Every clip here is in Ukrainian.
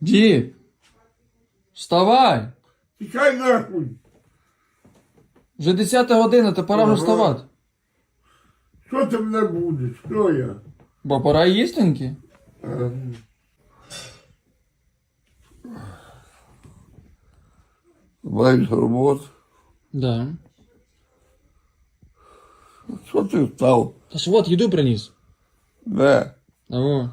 Дід! Вставай! Тікай нахуй. Вже 10 година, то пора вже Ага. вставати. Що ти мене будеш? Хто я? Бо пора їстеньки. А, Маєш роботу? Да. Що ти встав? Та ж от їду приніс. Де? А о.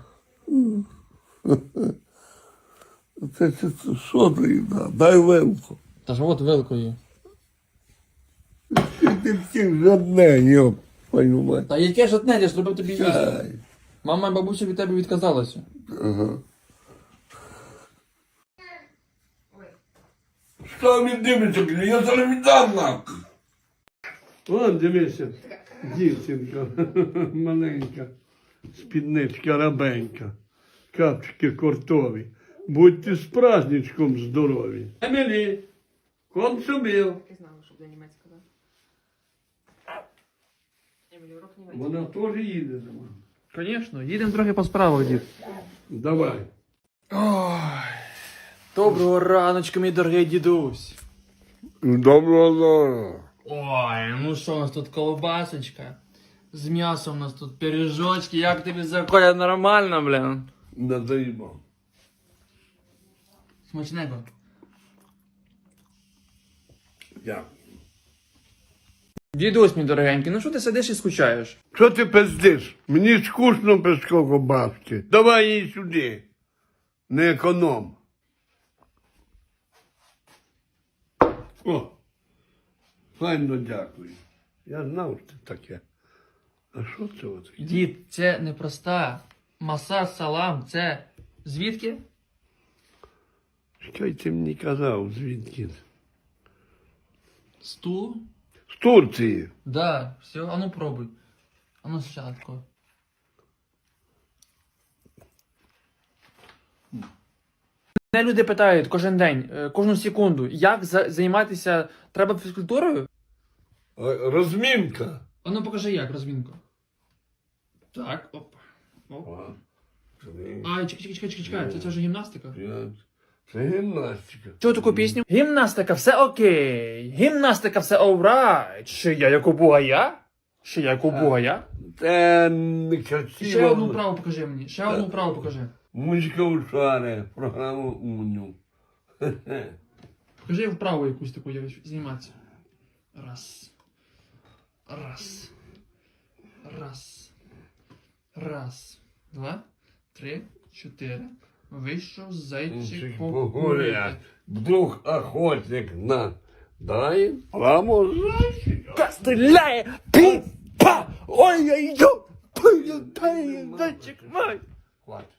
Це, це, це що ти їда? Дай вилку. Та ж от великою. Ти, ти всіх жадне, йоп. Та яке ж одне, я ж робив тобі їсти. Мама і бабуся від тебе відказалася. Ага. Що він дивиться? Я зараз віддам нахуй. О, дивися, дівчинка маленька, спідничка рабенька, капчики кортові. Будьте з праздничком здорові. Емілі, консумів. Так і знала, що буде німецька, так? Емілі, урок німецький. Вона теж їде за мамою. Звісно, їдемо трохи по справах, дід. Давай. Ой. Доброго раночку, мій дорогий дідусь. Доброго здоров'я. Ой, ну що у нас тут колбасочка? З м'ясом у нас тут пиріжочки, як тобі заходять нормально, блін. Не заїбав. Смачнего. Дякую. Дідусь, мій дорогенький, ну що ти сидиш і скучаєш? Що ти пиздиш? Мені скучно без ковбаски. Давай її сюди. Не економ. О, файно дякую. Я знав, що це таке. А що це от? Дід, це не проста. Масаж салам, це звідки? Що й ти мені казав, звідки? Стул? З Турції. Да, все, а ну пробуй. А ну спочатку. Мене люди питають кожен день, е, кожну секунду, як за- займатися треба фізкультурою? А, Розмінка. А ну покажи як, розмінку. Так, оп. оп. Ай, чекай, чекай, чекай, чекай, це, це вже гімнастика. п'ять. Це гімнастика. Чув таку пісню? Гімнастика, все окей. Гімнастика, все alright. Ще я як у бугая? Ще я як у бугая? Це не красиво. Ще одну вправу покажи мені. Ще одну вправу покажи. Музика у шаре, програму Уню. Покажи вправу якусь таку я зніматися. Раз. Раз. Раз. Раз. Два. Три. Чотири. Вийшов зайчик погуляти. Вдруг охотник на дай ламу зайчик. Та Стріляє! Пі-па! Ой-ой-ой! Пи-й-ой! Зайчик мой! Хватить.